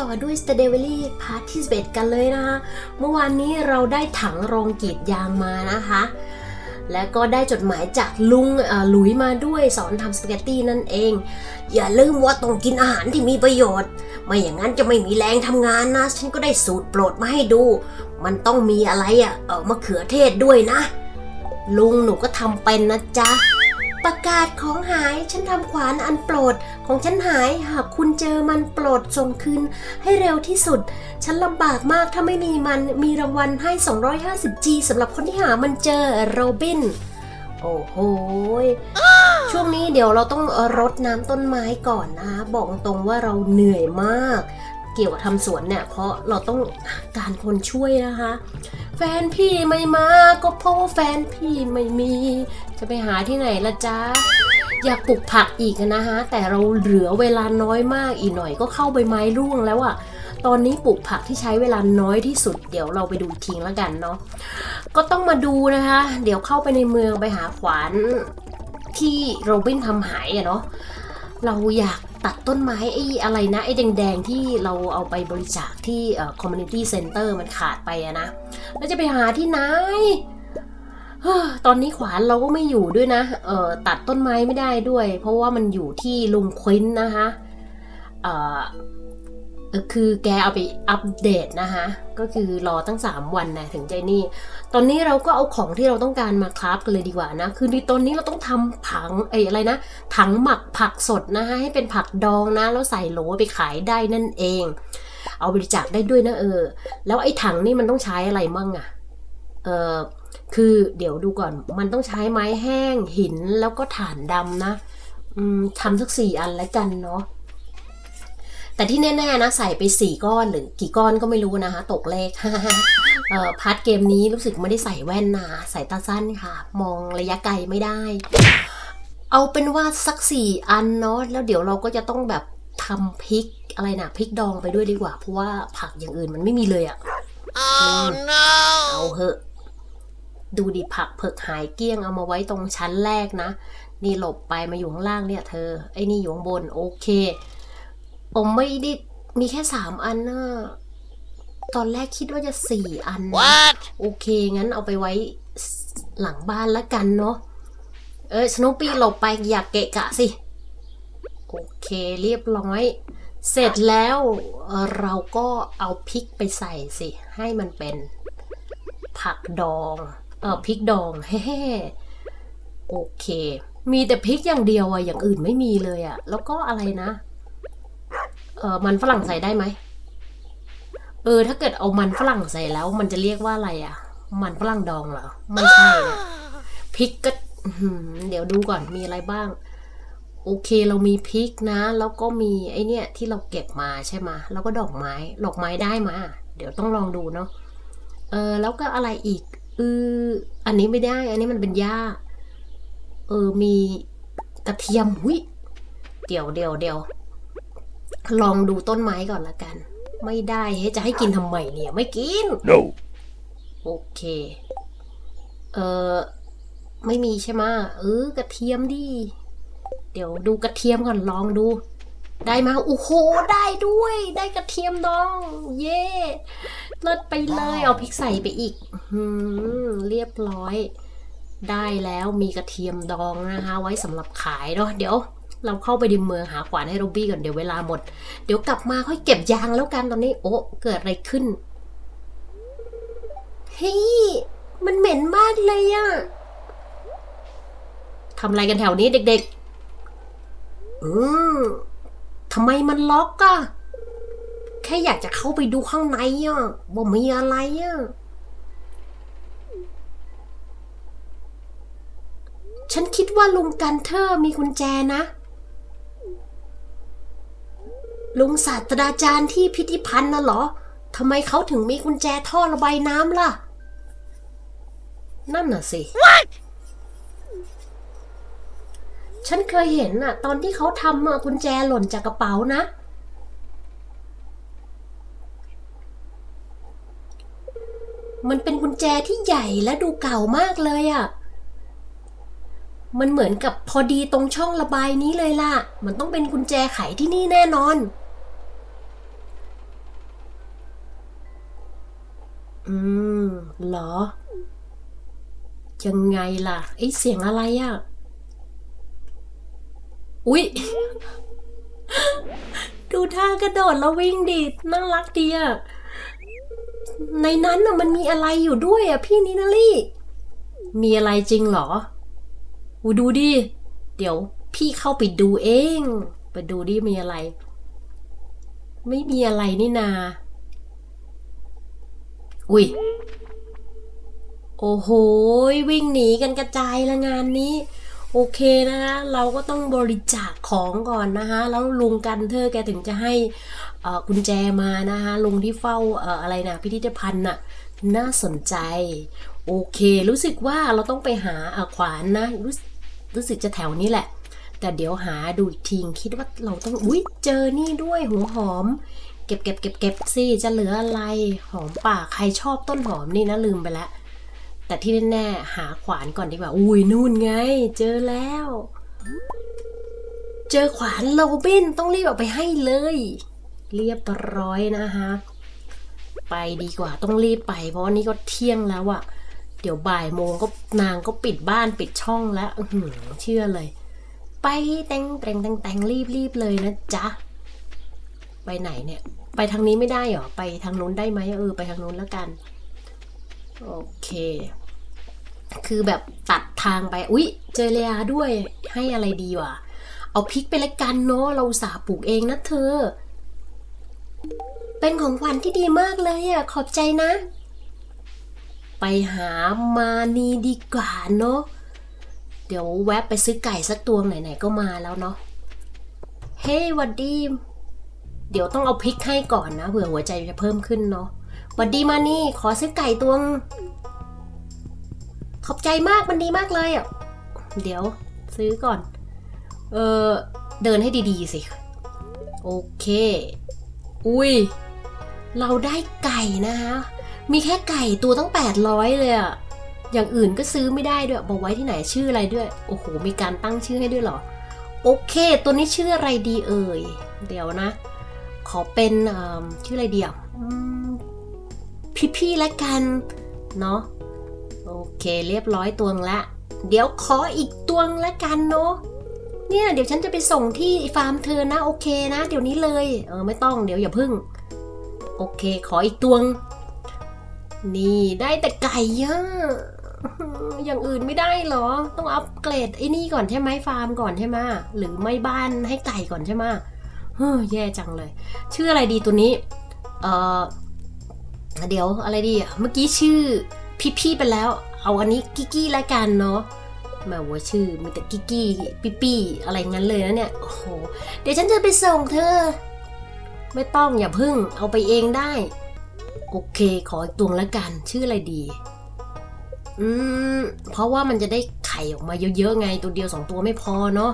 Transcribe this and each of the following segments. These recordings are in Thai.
ต่อด้วย s t a d e v e l y Part ที่11กันเลยนะคะ เมื่อวานนี้เราได้ถังรองกรีดยางมานะคะ และก็ได้จดหมายจากลุงอ่อหลุยมาด้วยสอนทำสปาเกตตี้นั่นเอง อย่าลืมว่าต้องกินอาหารที่มีประโยชน์ ไม่อย่างนั้นจะไม่มีแรงทำงานนะ ฉันก็ได้สูตรโปรดมาให้ดู มันต้องมีอะไรอะ่ะเออมะเขือเทศด้วยนะ ลุงหนูก็ทำเป็นนะจ๊ะ ประกาศของหายฉันทำขวานอันโปรดของฉันหายหากคุณเจอมันโปรดส่งคืนให้เร็วที่สุด ฉันลำบากมากถ้าไม่มีมันมีรางวัลให้ 250G สำหรับคนที่หามันเจอโรบิน โอ้โหช่วงนี้เดี๋ยวเราต้องรดน้ำต้นไม้ก่อนนะ บอกตรงว่าเราเหนื่อยมาก เกี่ยวกับทำสวนเนี่ย เพราะเราต้องการคนช่วยนะคะ แฟนพี่ไม่มาก็เพราะว่าแฟนพี่ไม่มี จะไปหาที่ไหนละจ๊ะอยากปลูกผักอีกนะฮะ แต่เราเหลือเวลาน้อยมากอีกหน่อยก็เข้าใบไม้ร่วงแล้วอะตอนนี้ปลูกผักที่ใช้เวลาน้อยที่สุด เดี๋ยวเราไปดูอีกทีแล้วกันเนาะก็ต้องมาดูนะคะ เดี๋ยวเข้าไปในเมืองไปหาขวานที่โรบินทำหายอะเนาะเราอยาก ตัดต้นไม้ไอ้อะไรนะไอ้แดงๆที่เราเอาไปบริจาคที่คอมมูนิตี้เซ็นเตอร์มันขาดไปอะนะแล้วจะไปหาที่ไหนตอนนี้ขวานเราก็ไม่อยู่ด้วยนะเออตัดต้นไม้ไม่ได้ด้วย เพราะว่ามันอยู่ที่ลุงควินนะคะเออ คือแกเอาไปอัปเดตนะคะก็คือรอตั้ง 3 วันนะถึงใจนี่ ตอนนี้เราก็เอาของที่เราต้องการมาคราฟกันเลยดีกว่านะ คือในตอนนี้เราต้องทำผังไอ้อะไรนะ ถังหมักผักสดนะคะให้เป็นผักดองนะแล้วใส่โหลไปขายได้นั่นเอง เอาบริจาคได้ด้วยนะเออ แล้วไอ้ถังนี่มันต้องใช้อะไรมั่งอะเออคือเดี๋ยวดูก่อน มันต้องใช้ไม้แห้งหินแล้วก็ถ่านดำนะอืมทำสักสี่อันแล้วกันเนาะ แต่ที่แน่ๆนะใส่ไปสี่ก้อนหรือกี่ก้อนก็ไม่รู้นะคะ ตกเลขเอ่อพาร์ทเกมนี้รู้สึกไม่ได้ใส่แว่นนะใส่ตาสั้นค่ะ มองระยะไกลไม่ได้ เอาเป็นว่าสักสี่อันเนาะแล้วเดี๋ยวเราก็จะต้องแบบทำพริกอะไรนะพริกดองไปด้วยดีกว่า เพราะว่าผักอย่างอื่นมันไม่มีเลยอะ Oh no! เอาเหอะดูดิผักเผือกหายเกลี้ยงเอามาไว้ตรงชั้นแรกนะ นี่หลบไปมาอยู่ข้างล่างเนี่ยเธอ ไอ้นี่อยู่ข้างบนโอเค ผมไม่ได้มีแค่สามอันนะตอนแรกคิดว่าจะสี่อันนะ What? โอเค งั้นเอาไปไว้หลังบ้านละกันเนาะ เออสโนปี้หลบไปอย่าเกะกะสิ โอเคเรียบร้อย เสร็จแล้วเอ่อเราก็เอาพริกไปใส่สิ ให้มันเป็นผักดอง เออพริกดองเฮ้โอเค มีแต่พริกอย่างเดียวอะอย่างอื่นไม่มีเลยอะแล้วก็อะไรนะเออมันฝรั่งใส่ได้ไหมเออ ถ้าเกิดเอามันฝรั่งใส่แล้ว มันจะเรียกว่าอะไรอะมันฝรั่งดองเหรอไม่ใช่นะพริกก็อื้อหือเดี๋ยวดูก่อนมีอะไรบ้าง โอเคเรามีพริกนะ แล้วก็มีไอเนี่ยที่เราเก็บมาใช่ไหมะแล้วก็ดอกไม้ดอกไม้ได้มา เดี๋ยวต้องลองดูเนาะเออแล้วก็อะไรอีกเอออันนี้ไม่ได้ อันนี้มันเป็นหญ้าเออมีกระเทียมหุยเดี๋ยวเดี๋ยวเดี๋ยว ลองดูต้นไม้ก่อนละกัน ไม่ได้เฮ้ยจะให้กินทำไมเนี่ย ไม่กิน No. โอเค เออไม่มีใช่ไหมะเออกระเทียมดิ เดี๋ยวดูกระเทียมก่อนลองดู ได้มาโอ้โหได้ด้วย ได้กระเทียมดอง เย่เลิศไปเลยเอาพริกใส่ไปอีกหืมเรียบร้อย ได้แล้วมีกระเทียมดองนะคะ ไว้สำหรับขายเนาะเดี๋ยว เราเข้าไปในเมืองหาขวานให้โรบี้ก่อนเดี๋ยวเวลาหมด เดี๋ยวกลับมาค่อยเก็บยางแล้วกันตอนนี้ โอ้เกิดอะไรขึ้น เฮ้ย มันเหม็นมากเลยอะทำอะไรกันแถวนี้เด็กๆ อืมทำไมมันล็อกอะแค่อยากจะเข้าไปดูข้างในอะว่ามีอะไรอะฉันคิดว่าลุงกันเทอร์มีกุญแจนะ ลุงศาสตราจารย์ที่พิพิธภัณฑ์น่ะเหรอทำไมเขาถึงมีกุญแจท่อระบายน้ำล่ะ นั่นน่ะสิ ฉันเคยเห็นน่ะ ตอนที่เขาทำอะกุญแจหล่นจากกระเป๋านะ มันเป็นกุญแจที่ใหญ่และดูเก่ามากเลยอะ่ะมันเหมือนกับพอดีตรงช่องระบายนี้เลยล่ะ มันต้องเป็นกุญแจไขที่นี่แน่นอน เหรอ ยังไงล่ะไอ้เสียงอะไรอะ่ะอุ๊ย ดูท่ากระโดดแล้ววิ่งดิน่ารักดีอะในนั้นน่ะมันมีอะไรอยู่ด้วยอะพี่นินาลี่ มีอะไรจริงเหรออูดูดิ เดี๋ยวพี่เข้าไปดูเอง ไปดูดิมีอะไร ไม่มีอะไรนี่นา อุ้ย โอ้โห วิ่งหนีกันกระจายละงานนี้ โอเคนะคะเราก็ต้องบริจาคของก่อนนะคะ แล้วลุงกันเธอแกถึงจะให้กุญแจมานะคะลุงที่เฝ้าออะไรนะพิพิธภัณฑ์น่ะน่าสนใจ โอเค รู้สึกว่าเราต้องไปหาขวานนะรู้สึกรู้สึกจะแถวนี้แหละ แต่เดี๋ยวหาดูอีกทีคิดว่าเราต้องอุ้ยเจอนี่ด้วยหัวหอม เก็บเก็บเก็บเก็บสิจะเหลืออะไรหอมป่าใครชอบต้นหอมนี่นะลืมไปแล้ว แต่ที่แน่ๆหาขวานก่อนดีกว่า อุ้ยนู่นไง เจอแล้ว เจอขวานโรบินต้องรีบเอาไปให้เลย เรียบร้อยนะคะไปดีกว่าต้องรีบไป เพราะว่านี่ก็เที่ยงแล้วอะเดี๋ยวบ่ายโมงก็นางก็ปิดบ้านปิดช่องแล้วเชื่อเลย ไปแต่งแต่งแต่งแต่งรีบรีบเลยนะจ๊ะ ไปไหนเนี่ย ไปทางนี้ไม่ได้หรอ ไปทางนู้นได้ไหมเออ ไปทางนู้นแล้วกัน โอเค คือแบบตัดทางไป อุ๊ย เจอเลียด้วย ให้อะไรดีวะ เอาพริกไปละกันเนาะ เราสาปลูกเองนะเธอ เป็นของขวัญที่ดีมากเลยอะ ขอบใจนะ ไปหามานีดีกว่าเนาะ เดี๋ยวแวะไปซื้อไก่สักตัวไหนๆก็มาแล้วเนาะ เฮ้ยวัดดี เดี๋ยวต้องเอาพริกให้ก่อนนะเผื่อหัวใจจะเพิ่มขึ้นเนาะหวัดดีมานี่ ขอซื้อไก่ตัวง ขอบใจมากมันดีมากเลยอะ เดี๋ยวซื้อก่อน เออเดินให้ดีๆสิ โอเค อุ้ย เราได้ไก่นะคะ มีแค่ไก่ตัวตั้ง 800 เลยอะ อย่างอื่นก็ซื้อไม่ได้ด้วย บอกไว้ที่ไหนชื่ออะไรด้วย โอ้โห มีการตั้งชื่อให้ด้วยเหรอ โอเค ตัวนี้ชื่ออะไรดีเอ่ย เดี๋ยวนะ ขอเป็นชื่ออะไรเดีอะอืมพี่ๆแล้วกัน เนาะโอเคเรียบร้อยตวงละ เดี๋ยวขออีกตวงละกันเนาะเนี่ยเดี๋ยวฉันจะไปส่งที่ฟาร์มเธอนะโอเคนะ เดี๋ยวนี้เลยเออไม่ต้องเดี๋ยวอย่าพึ่ง โอเค ขออีกตวง นี่ได้แต่ไก่เยอะอย่างอื่นไม่ได้หรอ ต้องอัปเกรดไอ้นี่ก่อนใช่ไหมฟาร์มก่อนใช่ไหมหรือไม่บ้านให้ไก่ก่อนใช่ไหม เฮ้ยแย่จังเลย ชื่ออะไรดีตัวนี้ เออเดี๋ยวอะไรดีอะ เมื่อกี้ชื่อพี่ๆไปแล้ว เอาอันนี้กิกกี้ละกันเนาะมาว่าชื่อมีแต่กิกกี้ปิปี้อะไรงั้นเลยนะเนี่ย โอ้โห เดี๋ยวฉันจะไปส่งเธอ ไม่ต้องอย่าพึ่ง เอาไปเองได้ โอเค ขออีกตวงละกัน ชื่ออะไรดี อืม เพราะว่ามันจะได้ไข่ออกมาเยอะๆไง ตัวเดียวสองตัวไม่พอเนาะ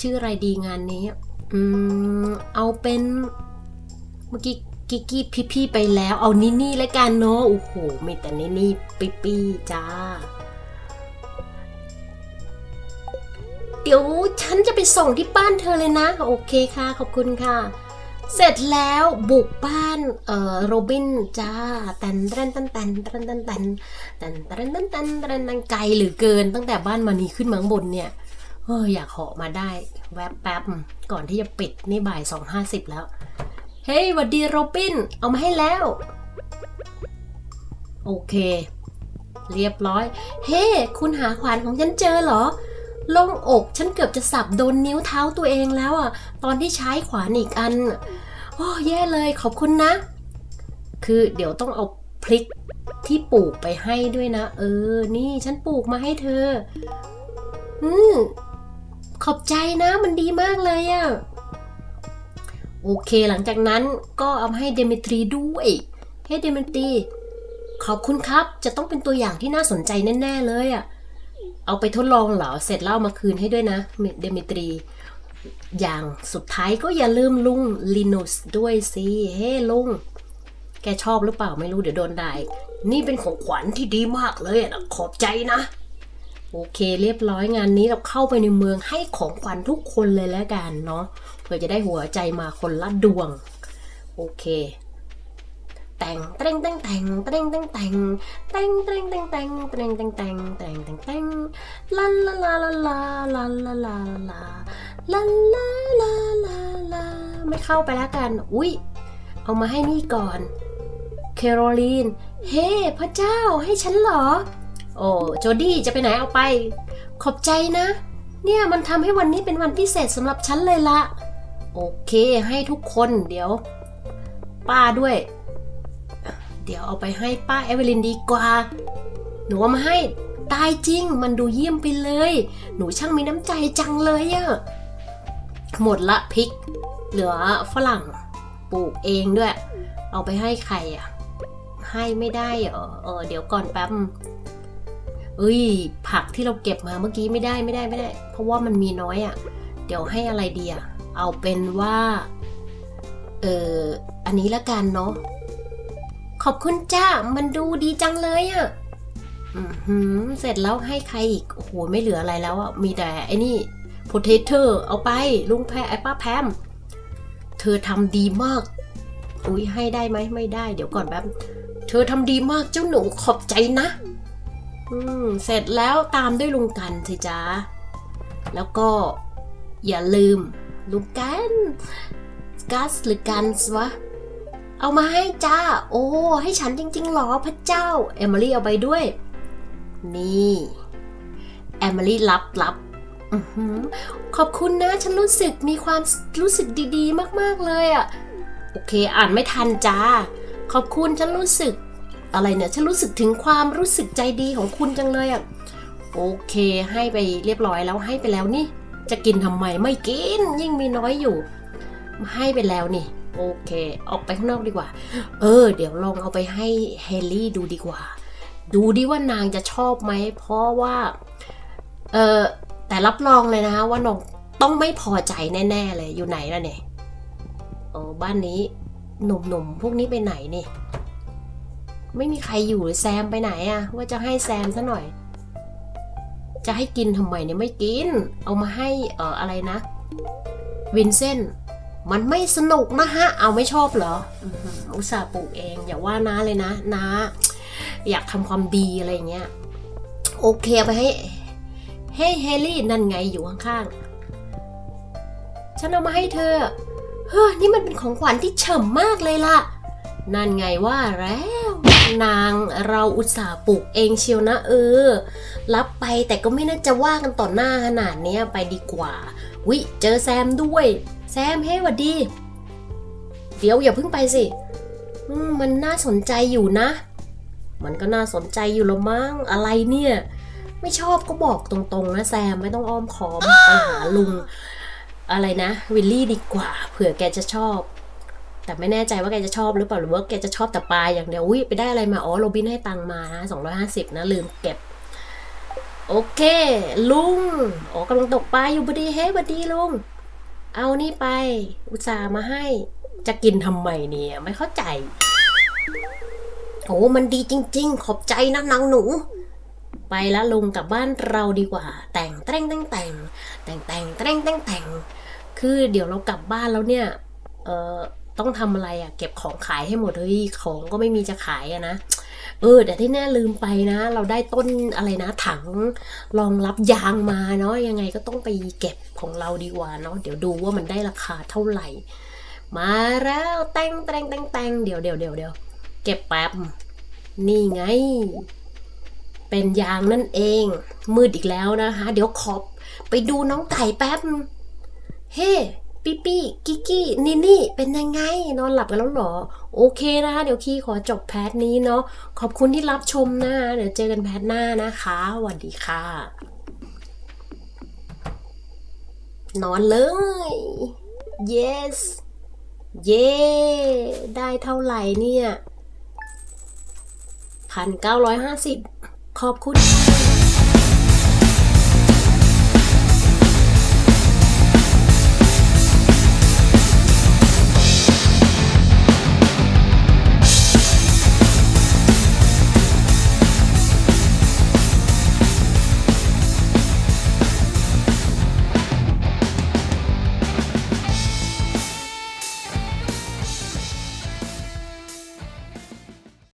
ชื่ออะไรดีงานนี้ อืมเอาเป็นเมื่อกี้กิกกี้พี่พี่ๆไปแล้ว เอานี่นี่แล้วกันเนาะโอ้โหมีแต่นี่นี่ปิ๊ปี้จ้า เดี๋ยวฉันจะไปส่งที่บ้านเธอเลยนะ โอเคค่ะ ขอบคุณค่ะ เสร็จแล้วบุกบ้านเอ่อโรบินจ้าแตนแตนแตนแตนแตนแตนแตนแตนแตนแตนแตนตนแตนไกลเหรือเกินตั้งแต่บ้านมานีขึ้นมาข้างบนเนี่ย เอออยากเหาะมาได้ แวบแป๊บก่อนที่จะปิดนี่บ่ายสองห้าสิบแล้ว เฮ้ยวัดดีโรบิน เอามาให้แล้ว โอเค เรียบร้อย เฮ้คุณหาขวานของฉันเจอเหรอลงอกฉันเกือบจะสับโดนนิ้วเท้าตัวเองแล้วอะ ตอนที่ใช้ขวานอีกอัน โอ้แย่เลยขอบคุณนะ คือเดี๋ยวต้องเอาพริกที่ปลูกไปให้ด้วยนะ เออ นี่ฉันปลูกมาให้เธอ อืม อบใจนะมันดีมากเลยอะโอเคหลังจากนั้นก็เอามาให้เดมิทรีด้วยให้เดมิทรีขอบคุณครับ จะต้องเป็นตัวอย่างที่น่าสนใจแน่ ๆ เลยอะเอาไปทดลองเหรอ เสร็จแล้วเอามาคืนให้ด้วยนะเดมิทรี อย่างสุดท้ายก็อย่าลืมลุงลินุสด้วยสิเฮ้ลุง แกชอบหรือเปล่าไม่รู้เดี๋ยวโดนด่าอีกนี่เป็นของขวัญที่ดีมากเลยนะขอบใจนะ โอเคเรียบร้อยงานนี้เราเข้าไปในเมืองให้ของขวัญทุกคนเลยแล้วกันเนาะเพื่อจะได้หัวใจมาคนละดวง โอเค แต่งเตรงแต่งแต่งเตรงแต่งแต่งแต่งเตรงแต่งแต่งเตรงแต่งแต่งแต่งแต่งแต่งลาลาลาลาลาลาลาลาลาลาลาลาลาลาไม่เข้าไปแล้วกัน อุ๊ยเอามาให้นี่ก่อน แคโรลีน เฮ้ พระเจ้าให้ฉันเหรอ โอ้โจดี้จะไปไหนเอาไป ขอบใจนะ เนี่ยมันทำให้วันนี้เป็นวันพิเศษสำหรับฉันเลยละ โอเคให้ทุกคนเดี๋ยว ป้าด้วย เดี๋ยวเอาไปให้ป้าเอเวลินดีกว่า หนูเอามาให้ตายจริง มันดูเยี่ยมไปเลย หนูช่างมีน้ำใจจังเลยอะหมดละพริก เหลือฝรั่งปลูกเองด้วย เอาไปให้ใครอะให้ไม่ได้เหรอเออเดี๋ยวก่อนแป๊บ เอ้ย ผักที่เราเก็บมาเมื่อกี้ไม่ได้ไม่ได้ไม่ได้ เพราะว่ามันมีน้อยอะเดี๋ยวให้อะไรดีอะเอาเป็นว่า เอออันนี้ละกันเนาะ ขอบคุณจ้า มันดูดีจังเลยอะ่ะอือหือเสร็จแล้วให้ใครอีก โอ้โห ไม่เหลืออะไรแล้วอะ่ะ มีแต่ไอ้นี่โพเทเตอร์เอาไป ลุงแพไอ้ป้าแพม เธอทำดีมาก อุ้ยให้ได้ไหมไม่ได้ เดี๋ยวก่อนแป๊บ เธอทำดีมากเจ้าหนูขอบใจนะ อืมเสร็จแล้วตามด้วยลุงกันสิจ้าแล้วก็อย่าลืมลุงกันกัสหรือกันส์วะ เอามาให้จ้า โอ้ ให้ฉันจริงๆหรอพระเจ้า เอมิลี่เอาไปด้วย นี่ เอมิลี่รับรับอขอบคุณนะ ฉันรู้สึกมีความรู้สึกดีๆ มากๆเลยอะ่ะ โอเค อ่านไม่ทันจ้า ขอบคุณฉันรู้สึก อะไรเนี่ยฉันรู้สึกถึงความรู้สึกใจดีของคุณจังเลยอะ่ะโอเค ให้ไปเรียบร้อยแล้วให้ไปแล้วนี่ จะกินทำไมไม่กิน ยิ่งมีน้อยอยู่ ให้ไปแล้วนี่ โอเค ออกไปข้างนอกดีกว่า เออ เดี๋ยวลองเอาไปให้เฮลลี่ดูดีกว่า ดูดิว่านางจะชอบไหมเพราะว่า เออแต่รับรองเลยนะว่าน้องต้องไม่พอใจแน่ๆเลยอยู่ไหนล่ะเนี่ยโอ้บ้านนี้หนุ่มๆพวกนี้ไปไหนนี่ ไม่มีใครอยู่แซมไปไหนอะว่าจะให้แซมซะหน่อย จะให้กินทำไมเนี่ยไม่กิน เอามาให้เอออะไรนะ วินเซนมันไม่สนุกนะฮะ เอาไม่ชอบเหรออุตส่าห์ปลูกเอง อย่าว่าน้าเลยนะน้าอยากทำความดีอะไรเงี้ย โอเคไปให้เฮ้เฮลี่นั่นไงอยู่ข้างๆ ฉันเอามาให้เธอ เฮ้ยนี่มันเป็นของขวัญที่เฉ่ำมากเลยล่ะ นั่นไงว่าแล้ว นางเราอุตส่าห์ปลูกเองเชียวนะเออ รับไปแต่ก็ไม่น่าจะว่ากันต่อหน้าขนาดเนี้ยไปดีกว่า วิเจอแซมด้วย แซมเฮ้หวัดดี เดี๋ยวอย่าเพิ่งไปสิมันน่าสนใจอยู่นะ มันก็น่าสนใจอยู่ล้วมั้งอะไรเนี่ย ไม่ชอบก็บอกตรงๆนะแซมไม่ต้องอ้อมค้อมไปหาลุง อะไรนะ วิลลี่ดีกว่าเผื่อแกจะชอบ แต่ไม่แน่ใจว่าแกจะชอบหรือเปล่าหรือว่าแกจะชอบแต่ปลาอย่างเดียวอุ้ยไปได้อะไรมาอ๋อโรบินให้ตังมานะสองร้อยห้าสิบนะลืมเก็บ โอเค ลุงอ๋อกำลังตกปลาอยู่พอดีเฮ้พอดีลุงเอานี่ไป อุตส่าห์มาให้จะกินทำไมเนี่ยไม่เข้าใจโอ้มันดีจริง ๆ ขอบใจนะนางหนู ไปแล้วลุงกลับบ้านเราดีกว่า แต่งแต่งแต่งแต่งแต่งแต่งแต่งแต่งแต่งคือเดี๋ยวเรากลับบ้านแล้วเนี่ย เออ ต้องทำอะไรอะ่ะ เก็บของขายให้หมดเฮ้ยของก็ไม่มีจะขายอะนะเออแต่ที่แน่ลืมไปนะ เราได้ต้นอะไรนะ ถังรองรับยางมาเนาะยังไงก็ต้องไปเก็บของเราดีกว่าเนาะเดี๋ยวดูว่ามันได้ราคาเท่าไหร่ มาแล้วแตงแตงแตงแตงเดี๋ยวเดี๋ยวเดี๋ยวเดี๋ยวเก็บแป๊บนี่ไง เป็นยางนั่นเอง มืดอีกแล้วนะคะ เดี๋ยวขอบไปดูน้องไก่แป๊บเฮ้ ปิ๊ปี้กิกกี้นี่นี่เป็นยังไง นอนหลับกันแล้วหรอ โอเคนะคะเดี๋ยวคีขอจบแพทนี้เนาะขอบคุณที่รับชมนะเดี๋ยวเจอกันแพทหน้านะคะสวัสดีค่ะ นอนเลย yes เย้ได้เท่าไหร่เนี่ยพันเก้าร้อยห้าสิบขอบคุณค่ะ